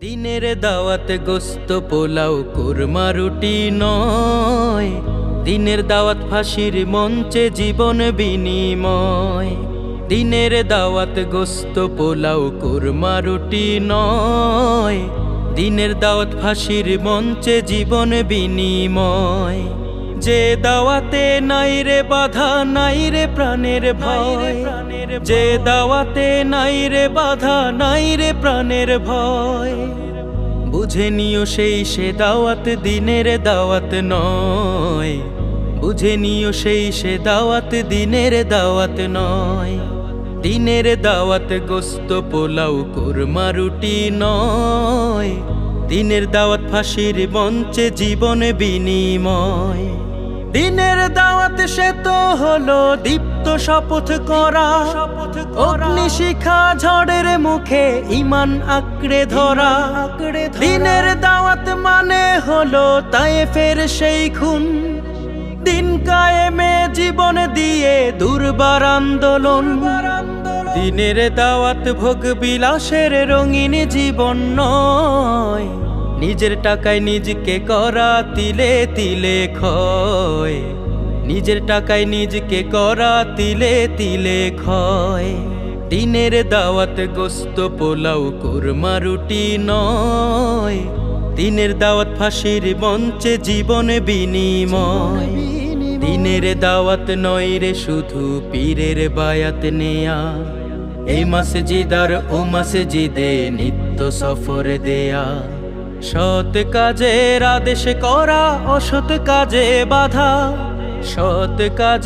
দিনের দাওয়াত গোস্ত পোলাও কুরমা রুটি নয়। দিনের দাওয়াত ফাঁসির মঞ্চে জীবন বিনিময়। দিনের দাওয়াত গোস্ত পোলাও কুরমা রুটি নয়। দিনের দাওয়াত ফাঁসির মঞ্চে জীবন বিনিময়। যে দাওয়াতে নাই রে বাধা নাই রে প্রাণের ভয়। যে দাওয়াতে নাই রে বাধা, নাই রে প্রাণের ভয়। বুঝে নিও সেই সে দাওয়াত দিনের দাওয়াত নয়। বুঝে নিও সেই সে দাওয়াত দিনের দাওয়াত নয়। দিনের দাওয়াত গোস্ত, পোলাও, কুরমা, রুটি নয়। দিনের দাওয়াত ফাঁসির মঞ্চে জীবন বিনিময়। দিনের দাওয়াত সে তো হলো দীপ্ত শপথ করা। অগ্নি শিখা ঝড়ের মুখে ইমান আঁকড়ে ধরা। আঁকড়ে দিনের দাওয়াত মানে হলো তাই ফের সেই খুন। দিন কায়েমে জীবন দিয়ে দুর্বার আন্দোলন। দিনের দাওয়াত ভোগ বিলাসের রঙিন জীবন নয়। নিজের টাকায় নিজকে করা, তিলে তিলে ক্ষয়। নিজের টাকায় নিজকে করা, তিলে তিলে ক্ষয়। দিনের দাওয়াত গোস্ত, পোলাও, কুরমা, রুটি নয়। দিনের দাওয়াত ফাঁসির মঞ্চে জীবন বিনিময়। দিনের দাওয়াত নয় রে শুধু পীরের বায়াত নেয়া। এই মাসে জিদার ও মাসে জিদে নিত্য সফর দেয়া। সৎ কাজের আদেশ করা অসৎ কাজে বাধা। সৎ কাজে